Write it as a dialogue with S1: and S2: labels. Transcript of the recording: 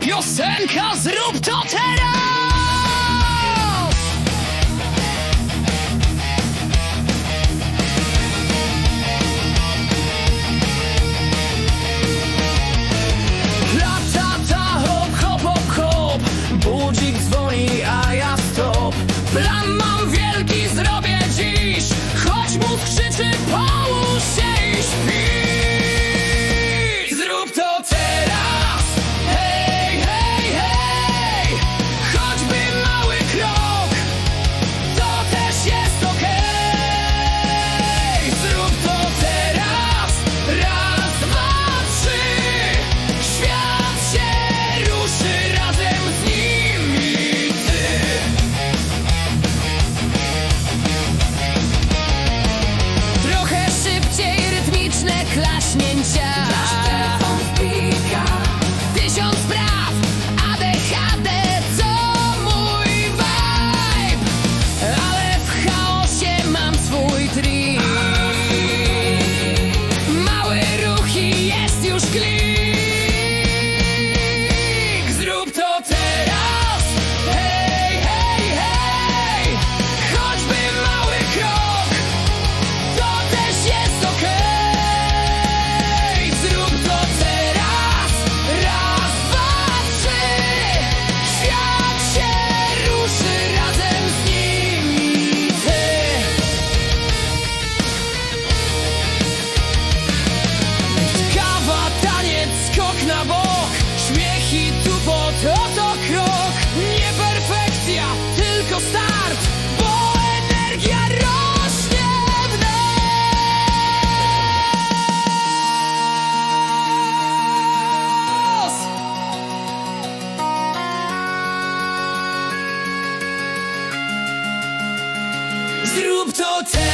S1: Piosenka Zrób to teraz! Zrób to teraz